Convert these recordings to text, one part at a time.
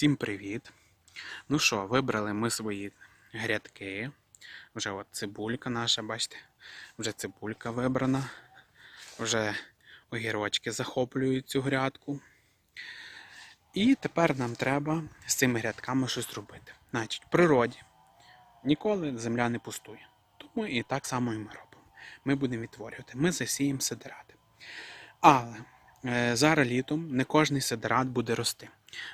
Всім привіт! Ну що, вибрали ми свої грядки. Вже от цибулька наша, бачите, вже цибулька вибрана. Вже огірочки захоплюють цю грядку. І тепер нам треба з цими грядками щось робити. Значить, в природі ніколи земля не пустує. Тому і так само і ми робимо. Ми будемо відтворювати. Ми засіємо сидирати. Але е, зараз літом не кожний сидират буде рости.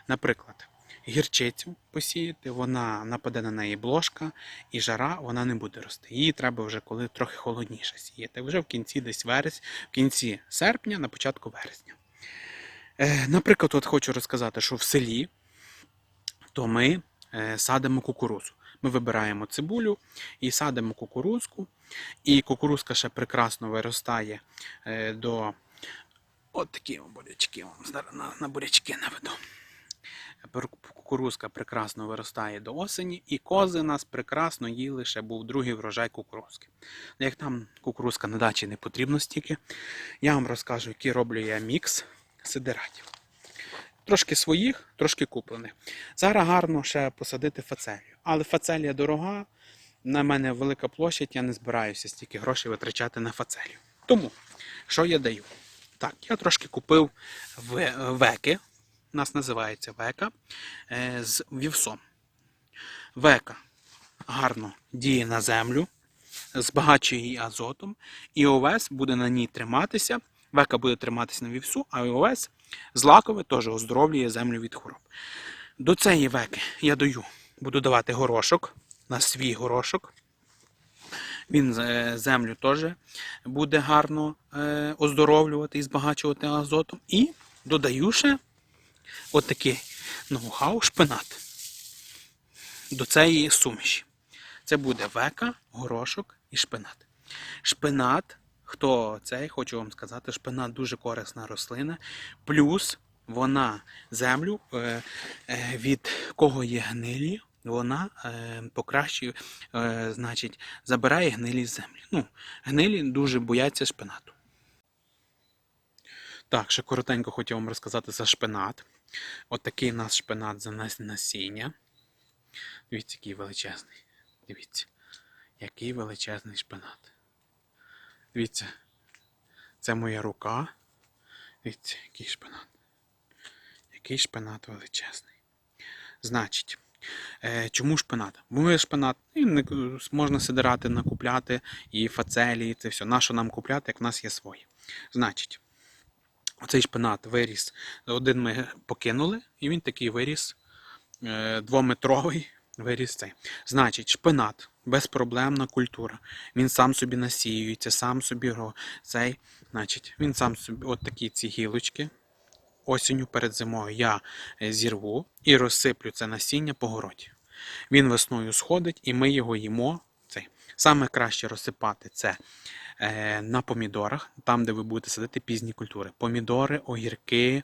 Наприклад, гірчицю посіяти, вона нападе на неї блошка, і жара вона не буде рости. Її треба вже коли трохи холодніше сіяти. Вже в кінці десь вересня, в кінці серпня, на початку вересня. Е, наприклад, от хочу розказати, що в селі то ми е, садимо кукурузу. Ми вибираємо цибулю і садимо кукурузку. І кукурузка ще прекрасно виростає е, до от такі бурячки. Зараз на, бурячки наведу. Кукурузка прекрасно виростає до осені, і кози нас прекрасно їли, ще був другий врожай кукурузки. Як там кукурузка на дачі не потрібно стільки, я вам розкажу, який роблю я мікс сидератів. Трошки своїх, трошки куплених. Зараз гарно ще посадити фацелію. Але фацелія дорога, на мене велика площадь, я не збираюся стільки грошей витрачати на фацелію. Тому, що я даю? Так, я трошки купив веки, нас називається века, е, з вівсом. Века гарно діє на землю, збагачує її азотом, і овес буде на ній триматися. Века буде триматися на вівсу, а овес злакове теж оздоровлює землю від хвороб. До цієї веки я даю, буду давати горошок на свій горошок. Він е, землю теж буде гарно е, оздоровлювати і збагачувати азотом. І додаю ще отакий ноу-хау шпинат до цієї суміші. Це буде века, горошок і шпинат. Шпинат, хто цей, хочу вам сказати, шпинат дуже корисна рослина. Плюс вона землю, е, е, від кого є гнилі, вона е, покращує, значить, забирає гнилі з землі. Ну, гнилі дуже бояться шпинату. Так, ще коротенько хотів вам розказати за шпинат. От такий у нас шпинат за нас насіння. Дивіться, який величезний. Дивіться, який величезний шпинат. Дивіться, це моя рука. Дивіться, який шпинат. Який шпинат величезний. Значить, е, чому шпинат? Бо шпинат, можна сидирати, накупляти і фацелі, і це все. Нащо нам купляти, як в нас є свої? Значить, оцей шпинат виріс. Один ми покинули, і він такий виріс е, двометровий виріс цей. Значить, шпинат безпроблемна культура. Він сам собі насіюється, сам собі цей. Значить, він сам собі, от такі ці гілочки. Осінню перед зимою я зірву і розсиплю це насіння по городі. Він весною сходить, і ми його їмо. Цей. Саме краще розсипати це на помідорах, там, де ви будете садити пізні культури. Помідори, огірки,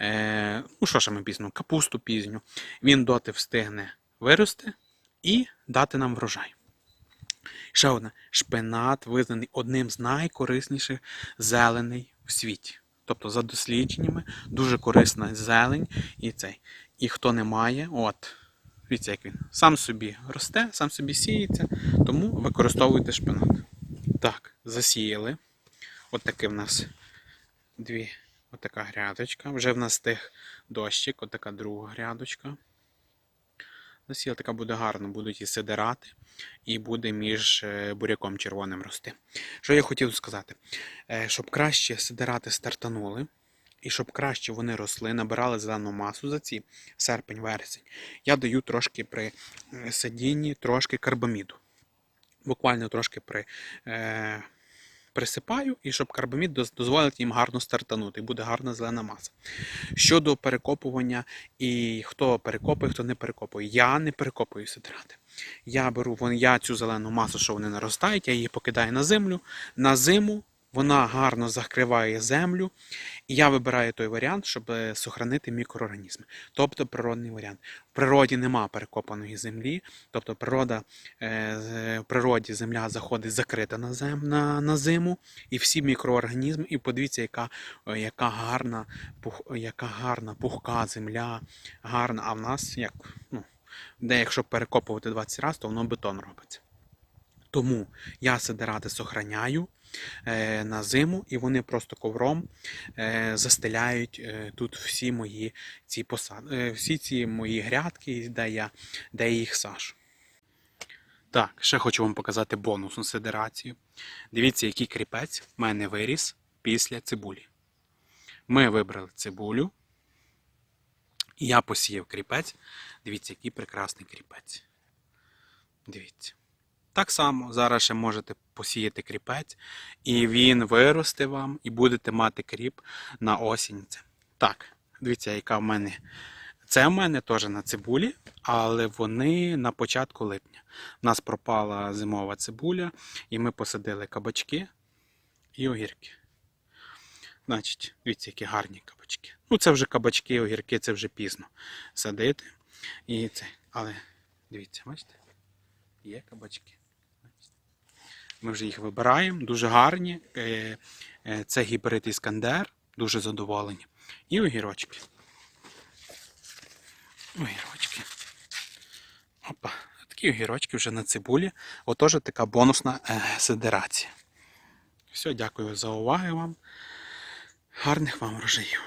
е, ну що ж ми пізно, капусту пізню. Він доти встигне вирости і дати нам врожай. Ще одне, шпинат визнаний одним з найкорисніших зеленей в світі. Тобто, за дослідженнями, дуже корисна зелень і цей. І хто не має, от, дивіться, як він сам собі росте, сам собі сіється, тому використовуйте шпинат. Так, засіяли. От такий в нас дві, от така грядочка. Вже в нас тих дощик, от така друга грядочка. Насіяла така буде гарно, будуть і сидирати, і буде між е, буряком червоним рости. Що я хотів сказати? Е, Щоб краще сидирати стартанули, і щоб краще вони росли, набирали зелену масу за ці серпень-вересень, я даю трошки при садінні трошки карбаміду. Буквально трошки при, е, присипаю, і щоб карбамід дозволить їм гарно стартанути, і буде гарна зелена маса. Щодо перекопування, і хто перекопує, хто не перекопує. Я не перекопую сидрати. Я беру вон, я цю зелену масу, що вони наростають, я її покидаю на землю. На зиму вона гарно закриває землю. І я вибираю той варіант, щоб е, сохранити мікроорганізми. Тобто природний варіант. В природі нема перекопаної землі, тобто природа, е, в природі земля заходить закрита на, зем, на, на зиму, і всі мікроорганізми, і подивіться, яка, е, яка, гарна, пух, яка гарна пухка земля, гарна. А в нас як, ну, де якщо перекопувати 20 разів, то воно бетон робиться. Тому я сидирати сохраняю на зиму, і вони просто ковром е, застеляють е, тут всі мої ці посад... е, всі ці мої грядки, де я, де їх сашу. Так, ще хочу вам показати бонусну сидерацію. Дивіться, який кріпець в мене виріс після цибулі. Ми вибрали цибулю. І я посіяв кріпець. Дивіться, який прекрасний кріпець. Дивіться. Так само зараз ще можете посіяти кріпець, і він виросте вам, і будете мати кріп на осінь. Так, дивіться, яка в мене. Це в мене теж на цибулі, але вони на початку липня. У нас пропала зимова цибуля, і ми посадили кабачки і огірки. Значить, дивіться, які гарні кабачки. Ну, це вже кабачки, огірки, це вже пізно садити. І це. Але дивіться, бачите? Є кабачки. Ми вже їх вибираємо, дуже гарні. Е, е, Це гібрид Іскандер, дуже задоволені. І огірочки. Огірочки. Опа, такі огірочки вже на цибулі. Отож така бонусна е, сидерація. Все, дякую за увагу вам. Гарних вам врожаїв.